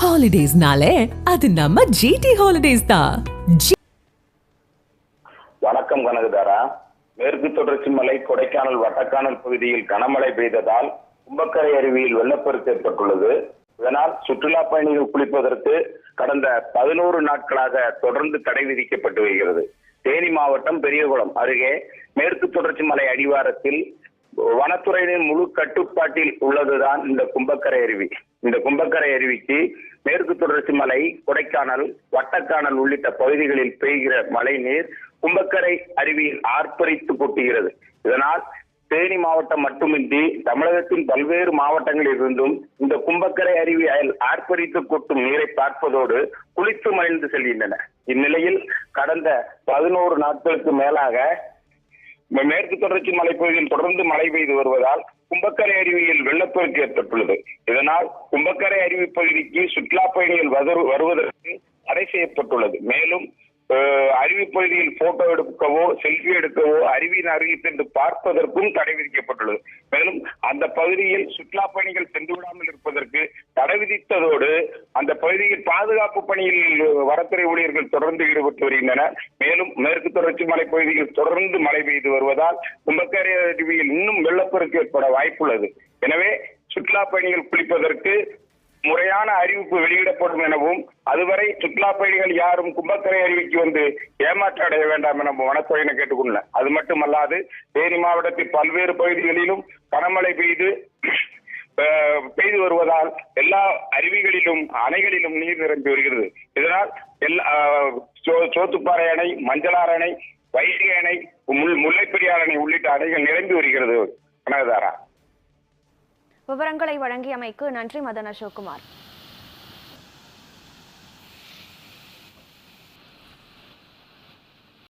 ஹாலிடேஸ்னாலே அது நம்ம ஜிடி ஹாலிடேஸ் தான். வணக்கம் கனகதாரா. மேற்கு தொடர்ச்சி மலை கொடைக்கானல் வட்டக்கானல் பகுதியில் கனமழை பெய்ததால் கும்பக்கரை அருவியில் வெள்ளப்பெருக்கு ஏற்பட்டுள்ளது. இதனால் சுற்றுலா பயணிகள் குளிப்பதற்கு கடந்த பதினோரு நாட்களாக தொடர்ந்து தடை விதிக்கப்பட்டு வருகிறது. தேனி மாவட்டம் பெரியகுளம் அருகே மேற்கு தொடர்ச்சி மலை அடிவாரத்தில் வனத்துறையின் முழு கட்டுப்பாட்டில் உள்ளதுதான் இந்த கும்பக்கரை அருவி. இந்த கும்பக்கரை அருவிக்கு மேற்கு தொடர்ச்சி மலை கொடைக்கானல் வட்டக்கானல் உள்ளிட்ட பகுதிகளில் பெய்கிற மழை நீர் கும்பக்கரை அருவியில் ஆர்ப்பரித்து கொட்டுகிறது. இதனால் தேனி மாவட்டம் மட்டுமின்றி தமிழகத்தின் பல்வேறு மாவட்டங்களில் இருந்தும் இந்த கும்பக்கரை அருவியில் ஆர்ப்பரித்து கொட்டும் நீரை பார்ப்பதோடு குளித்து மகிழ்ந்து செல்கின்றன. இந்நிலையில் கடந்த பதினோரு நாட்களுக்கு மேலாக மேற்கு தொடர்ச்சி மலைப்பகுதியில் தொடர்ந்து மழை பெய்து வருவதால் கும்பக்கரை அருவியில் வெள்ளப்பெருக்கு ஏற்பட்டுள்ளது. இதனால் கும்பக்கரை அருவி பகுதிக்கு சுற்றுலா பயணிகள் வருவதற்கு தடை செய்யப்பட்டுள்ளது. மேலும் அருவி பகுதியில் போட்டோ எடுக்கவோ செல்ஃபி எடுக்கவோ அருவியின் அருகில் சென்று பார்ப்பதற்கும் தடை விதிக்கப்பட்டுள்ளது. மேலும் அந்த பகுதியில் சுற்றுலா பயணிகள் சென்று விடாமல் இருப்பதற்கு தடை விதித்ததோடு அந்த பகுதியில் பாதுகாப்பு பணியில் வரத்துறை ஊழியர்கள் தொடர்ந்து ஈடுபட்டு வருகின்றனர். மேலும் மேற்கு தொடர்ச்சி மலை பகுதியில் தொடர்ந்து மழை பெய்து வருவதால் கும்பக்கரை அருவியில் இன்னும் வெள்ளப்பெருக்கு ஏற்பட வாய்ப்புள்ளது. எனவே சுற்றுலா பயணிகள் குளிப்பதற்கு முறையான அறிவிப்பு வெளியிடப்படும் எனவும் அதுவரை சுற்றுலா பயணிகள் யாரும் கும்பக்கரை அருவிக்கு வந்து ஏமாற்றம் அடைய வேண்டாம் என வனத்துறையினர் கேட்டுக்கொண்டனர் அது மட்டுமல்லாது தேனி மாவட்டத்தில் பல்வேறு பகுதிகளிலும் கனமழை பெய்து பெய்து வருவதால் எல்லா அருவிகளிலும் அணைகளிலும் நீர் நிரம்பி வருகிறது. இதனால் எல்லா சோத்துப்பாறை அணை மஞ்சளாறு அணை வைகை அணை முல் முல்லைப்பெரியார் அணை உள்ளிட்ட அணைகள் நிரம்பி வருகிறது. கனகதாரா விவரங்களை வழங்கியமைக்கு நன்றி மதன் அசோக்குமார்.